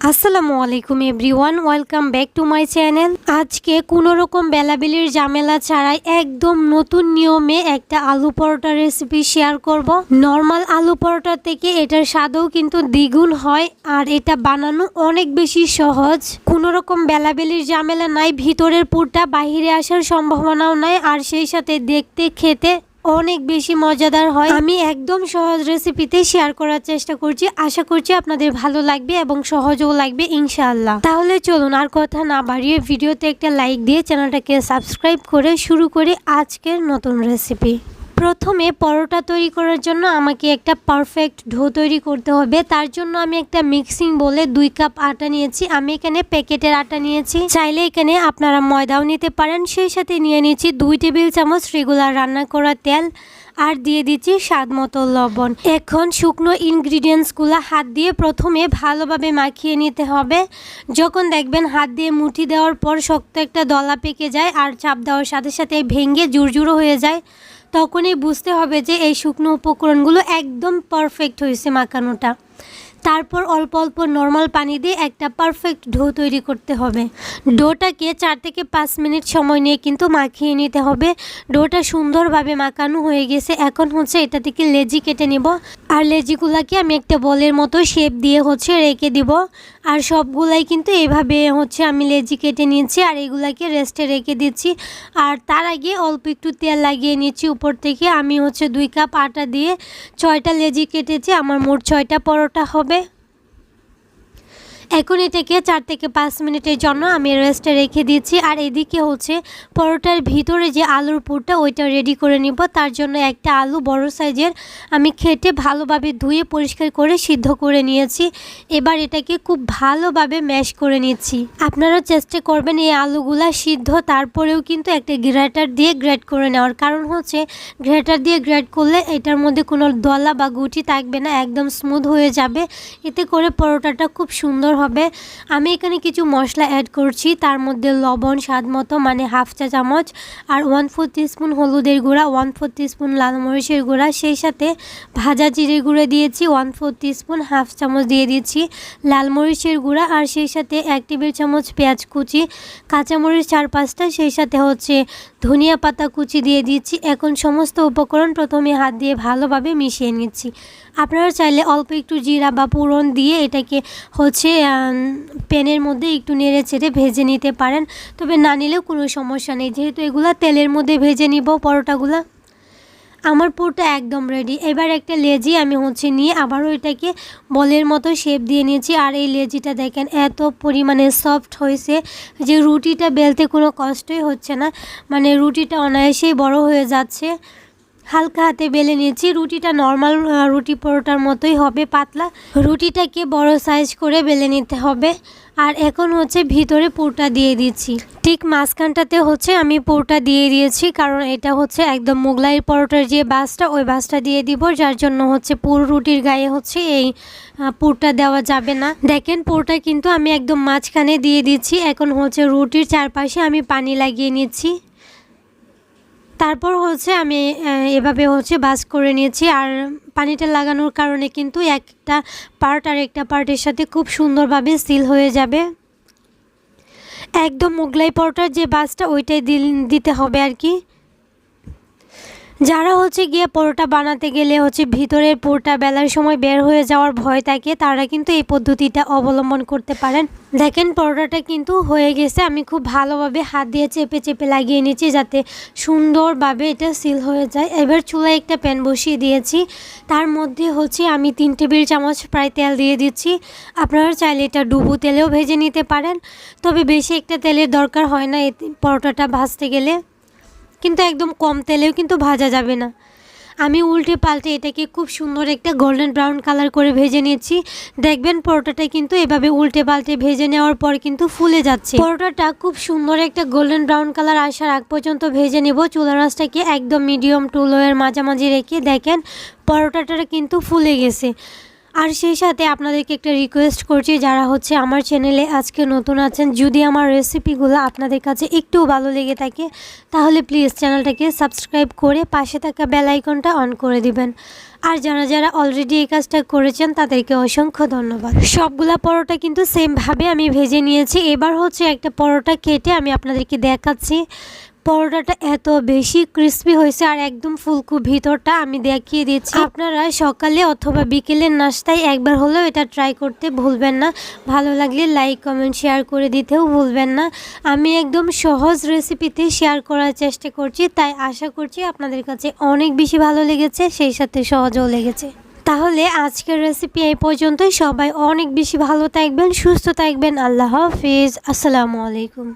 আসসালামু আলাইকুম everyone, welcome back to my channel. আজকে কোনো রকম বেলাবেলির ঝামেলা ছাড়াই একদম নতুন নিয়মে একটা আলু পরোটা রেসিপি শেয়ার করব। নর্মাল আলু পরোটা থেকে এটার স্বাদও কিন্তু দ্বিগুণ হয় আর এটা বানানো অনেক বেশি সহজ। কোনো রকম বেলাবেলির ঝামেলা নাই, ভিতরের পুরটা বাহিরে আসার সম্ভাবনাও নাই আর সেই সাথে দেখতে, খেতে অনেক বেশি মজাদার হয়। আমি একদম সহজ রেসিপিতে শেয়ার করার চেষ্টা করছি। আশা করছি আপনাদের ভালো লাগবে এবং সহজও লাগবে, ইনশাআল্লাহ। তাহলে চলুন আর কথা না বাড়িয়ে ভিডিওতে একটা লাইক দিয়ে চ্যানেলটাকে সাবস্ক্রাইব করে শুরু করি আজকের নতুন রেসিপি প্রথমে পরোটা তৈরি করার জন্য আমাকে একটা পারফেক্ট ঢো তৈরি করতে হবে। তার জন্য আমি একটা মিক্সিং বলে দুই কাপ আটা নিয়েছি। আমি এখানে প্যাকেটের আটা নিয়েছি। চাইলে এখানে আপনারা ময়দাও নিতে পারেন। সেই সাথে নিয়ে নিয়েছি দুই টেবিল চামচ রেগুলার রান্না করা তেল আর দিয়ে দিচ্ছি স্বাদ মতো লবণ। এখন শুকনো ইনগ্রিডিয়েন্টসগুলো হাত দিয়ে প্রথমে ভালোভাবে মাখিয়ে নিতে হবে। যখন দেখবেন হাত দিয়ে মুঠি দেওয়ার পর শক্ত একটা দলা পেকে যায় আর চাপ দেওয়ার সাথে সাথে ভেঙে জুরজুরো হয়ে যায়। তখনই বুঝতে হবে যে এই শুকনো উপকরণগুলো একদম পারফেক্ট হয়েছে মাখানোটা। তারপর অল্প অল্প নর্মাল পানি দিয়ে একটা পারফেক্ট ডো তৈরি করতে হবে। ডোটাকে চার থেকে পাঁচ মিনিট সময় নিয়ে কিন্তু মাখিয়ে নিতে হবে। ডোটা সুন্দরভাবে মাখানো হয়ে গেছে। এখন হচ্ছে এটা থেকে লেজি কেটে নিব। আর লেজিগুলাকে আমি একটা বলের মতো শেপ দিয়ে হচ্ছে রেখে দিব। আর সবগুলাই কিন্তু এভাবে হচ্ছে আমি লেজি কেটে নিয়েছি আর এগুলাকে রেস্টে রেখে দিচ্ছি। আর তার আগে অল্প একটু তেল লাগিয়ে নিচ্ছি উপর থেকে। আমি হচ্ছে দুই কাপ আটা দিয়ে ছয়টা লেজি কেটেছি। আমার মোট ছয়টা পরোটা হবে। এখন এটাকে চার থেকে পাঁচ মিনিটের জন্য আমি রেস্টে রেখে দিচ্ছি। আর এদিকে হচ্ছে পরোটার ভিতরে যে আলুর পুরটা, ওইটা রেডি করে নিব। তার জন্য একটা আলু বড় সাইজের আমি খেটে ভালোভাবে ধুয়ে পরিষ্কার করে সিদ্ধ করে নিয়েছি। এবার এটাকে খুব ভালোভাবে ম্যাশ করে নিচ্ছি। আপনারা চেষ্টা করবেন এই আলুগুলা সিদ্ধ, তারপরেও কিন্তু একটা গ্রেটার দিয়ে গ্রেট করে নেওয়ার। কারণ হচ্ছে গ্রেটার দিয়ে গ্রেট করলে এটার মধ্যে কোনো দলা বা গুটি থাকবে না, একদম স্মুথ হয়ে যাবে। এতে করে পরোটাটা খুব সুন্দর হবে। আমি এখানে কিছু মশলা অ্যাড করছি। তার মধ্যে লবণ, স্বাদ মতো মানে হাফ চা চামচ আর ওয়ান ফোর টিস্পুন হলুদের গুঁড়া ওয়ান ফোর টিস্পুন লাল মরিচের গুঁড়া, সেই সাথে ভাজা জিরে গুঁড়ো দিয়েছি ওয়ান ফোর টিস্পুন হাফ চামচ দিয়ে দিয়েছি লাল মরিচের গুঁড়া আর সেই সাথে এক টেবিল চামচ পেঁয়াজ কুচি, কাঁচামরিচ চার পাঁচটা, সেই সাথে হচ্ছে ধনিয়া পাতা কুচি দিয়ে দিচ্ছি। এখন সমস্ত উপকরণ প্রথমে হাত দিয়ে ভালোভাবে মিশিয়ে নিচ্ছি। আপনারা চাইলে অল্প একটু জিরা বা পুরন দিয়ে এটাকে হচ্ছে প্যানের মধ্যে একটু নেড়ে চেড়ে ভেজে নিতে পারেন। তবে না নিলেও কোনো সমস্যা নেই। যেহেতু এগুলা তেলের মধ্যে ভেজে নিব পরোটাগুলা। আমার পুরোটা একদম রেডি এবার একটা লেজি আমি হচ্ছে নিয়ে আবারও এটাকে বলের মতো শেপ দিয়ে নিয়েছি। আর এই লেজিটা দেখেন, এত পরিমাণে সফট হয়েছে যে রুটিটা বেলতে কোনো কষ্টই হচ্ছে না। মানে রুটিটা অনায়াসেই বড় হয়ে যাচ্ছে। হালকা হাতে বেলে নিয়েছি। রুটিটা নর্মাল রুটি পরোটার মতোই হবে, পাতলা। রুটিটাকে বড় সাইজ করে বেলে নিতে হবে। আর এখন হচ্ছে ভিতরে পুরটা দিয়ে দিচ্ছি। ঠিক মাঝখানটাতে হচ্ছে আমি পুরটা দিয়ে দিয়েছি, কারণ এটা হচ্ছে একদম মোগলাই পরোটার যে বাসটা, ওই বাসটা দিয়ে দিব, যার জন্য হচ্ছে পুরো রুটির গায়ে হচ্ছে এই পুরটা দেওয়া যাবে না। দেখেন, পুরটা কিন্তু আমি একদম মাঝখানে দিয়ে দিচ্ছি। এখন হচ্ছে রুটির চারপাশে আমি পানি লাগিয়ে নিচ্ছি। তারপর হচ্ছে আমি এভাবে হচ্ছে বাস করে নিয়েছি। আর পানিটা লাগানোর কারণে কিন্তু একটা পার্ট আর একটা পার্টের সাথে খুব সুন্দরভাবে সিল হয়ে যাবে। একদম মোগলাই পরটার যে বাসটা, ওইটাই দিতে হবে আর কি। যারা হচ্ছে গিয়ে পরোটা বানাতে গেলে হচ্ছে ভিতরের পুরোটা বেলার সময় বের হয়ে যাওয়ার ভয় থাকে, তারা কিন্তু এই পদ্ধতিটা অবলম্বন করতে পারেন। দেখেন পরোটাটা কিন্তু হয়ে গেছে, আমি খুব ভালোভাবে হাত দিয়ে চেপে চেপে লাগিয়ে নিয়েছি যাতে সুন্দরভাবে এটা সিল হয়ে যায়। এবার চুলায় একটা প্যান বসিয়ে দিয়েছি, তার মধ্যে হচ্ছে আমি তিন টেবিল চামচ প্রায় তেল দিয়ে দিচ্ছি। আপনারা চাইলে এটা ডুবু তেলেও ভেজে নিতে পারেন, তবে বেশি একটা তেলের দরকার হয় না পরোটাটা ভাজতে গেলে। কিন্তু একদম কম তেলেও কিন্তু ভাজা যাবে না। আমি উল্টে পাল্টে এটাকে খুব সুন্দর একটা গোল্ডেন ব্রাউন কালার করে ভেজে নিয়েছি। দেখবেন পরোটাটা কিন্তু এভাবে উল্টে পাল্টে ভেজে নেওয়ার পর কিন্তু ফুলে যাচ্ছে। পরোটাটা খুব সুন্দর একটা গোল্ডেন ব্রাউন কালার আসার আগ পর্যন্ত ভেজে নেব। চুলা রাসটাকে একদম মিডিয়াম টু লোয়ের মাঝামাঝি রেখে দেখেন পরোটাটা কিন্তু ফুলে গেছে। আর সেই সাথে আপনাদেরকে একটা রিকোয়েস্ট করছি, যারা হচ্ছে আমার চ্যানেলে আজকে নতুন আছেন, যদি আমার রেসিপিগুলো আপনাদের কাছে একটু ভালো লেগে থাকে, তাহলে প্লিজ চ্যানেলটাকে সাবস্ক্রাইব করে পাশে থাকা বেল আইকনটা অন করে দিবেন। আর যারা যারা অলরেডি এই কাজটা করেছেন, তাদেরকে অসংখ্য ধন্যবাদ। সবগুলা পরোটা কিন্তু সেমভাবে আমি ভেজে নিয়েছি। এবার হচ্ছে একটা পরোটা কেটে আমি আপনাদেরকে দেখাচ্ছি। পরোটাটা এত বেশি ক্রিস্পি হয়েছে আর একদম ফুলকু ভিতরটা আমি দেখিয়ে দিচ্ছি। আপনারা সকালে অথবা বিকেলের নাস্তায় একবার হলেও এটা ট্রাই করতে ভুলবেন না। ভালো লাগলে লাইক কমেন্ট শেয়ার করে দিতেও ভুলবেন না। আমি একদম সহজ রেসিপিতে শেয়ার করার চেষ্টা করছি, তাই আশা করছি আপনাদের কাছে অনেক বেশি ভালো লেগেছে, সেই সাথে সহজও লেগেছে। তাহলে আজকের রেসিপি এই পর্যন্তই। সবাই অনেক বেশি ভালো থাকবেন, সুস্থ থাকবেন। আল্লাহ হাফিজ। আসসালামু আলাইকুম।